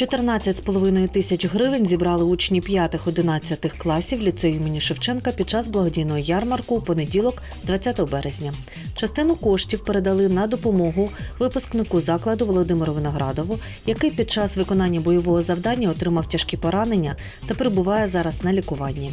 14,5 тисяч гривень зібрали учні 5-11 класів ліцею імені Шевченка під час благодійного ярмарку у понеділок, 20 березня. Частину коштів передали на допомогу випускнику закладу Володимиру Виноградову, який під час виконання бойового завдання отримав тяжкі поранення та перебуває зараз на лікуванні.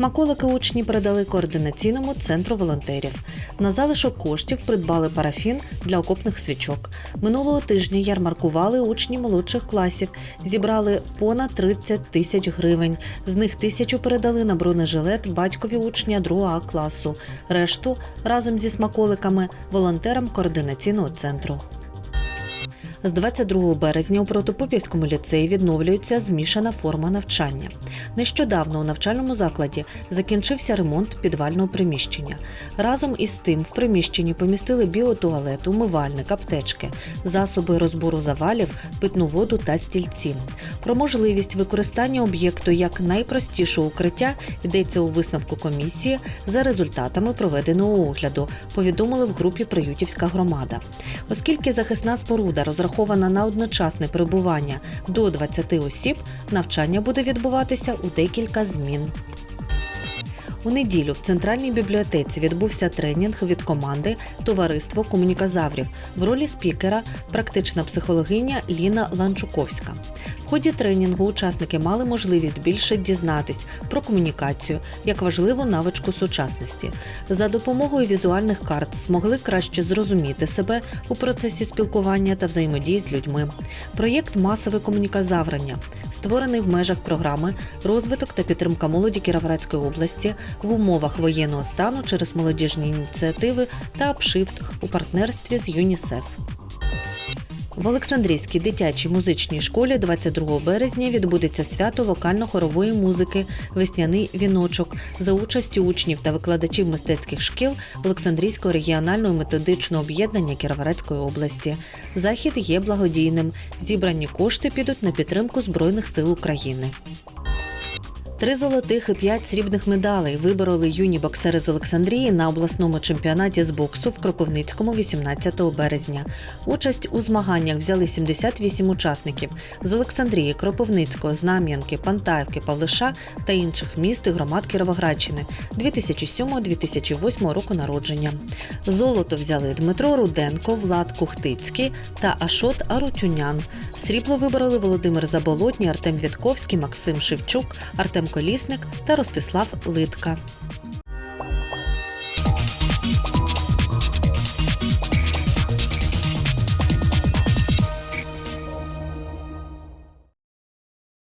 Смаколики учні передали координаційному центру волонтерів. На залишок коштів придбали парафін для окопних свічок. Минулого тижня ярмаркували учні молодших класів, зібрали понад 30 тисяч гривень. З них тисячу передали на бронежилет батькові учня 2 класу. Решту разом зі смаколиками волонтерам координаційного центру. З 22 березня у Протопопівському ліцеї відновлюється змішана форма навчання. Нещодавно у навчальному закладі закінчився ремонт підвального приміщення. Разом із тим в приміщенні помістили біотуалет, умивальник, аптечки, засоби розбору завалів, питну воду та стільці. Про можливість використання об'єкту як найпростішого укриття йдеться у висновку комісії за результатами проведеного огляду. Повідомили в групі Приютівська громада. Оскільки захисна споруда розрахована на одночасне перебування до 20 осіб, навчання буде відбуватися у декілька змін. У неділю в центральній бібліотеці відбувся тренінг від команди Товариство комунікозаврів в ролі спікера практична психологиня Ліна Ланчуковська. Ході тренінгу учасники мали можливість більше дізнатись про комунікацію як важливу навичку сучасності. За допомогою візуальних карт змогли краще зрозуміти себе у процесі спілкування та взаємодії з людьми. Проєкт Масове комунікозаврення створений в межах програми розвиток та підтримка молоді Кіровоградської області в умовах воєнного стану через молодіжні ініціативи та апшифт у партнерстві з ЮНІСЕФ. В Олександрійській дитячій музичній школі 22 березня відбудеться свято вокально-хорової музики Весняний віночок за участю учнів та викладачів мистецьких шкіл Олександрійського регіонального методичного об'єднання Кіровоградської області. Захід є благодійним. Зібрані кошти підуть на підтримку Збройних сил України. Три золотих і п'ять срібних медалей вибороли юні боксери з Олександрії на обласному чемпіонаті з боксу в Кропивницькому 18 березня. Участь у змаганнях взяли 78 учасників з Олександрії, Кропивницького, Знам'янки, Пантаївки, Павлиша та інших міст і громад Кіровоградщини 2007-2008 року народження. Золото взяли Дмитро Руденко, Влад Кухтицький та Ашот Арутюнян. Срібло вибороли Володимир Заболотній, Артем Вітковський, Максим Шевчук, Артем Колісник та Ростислав Литка.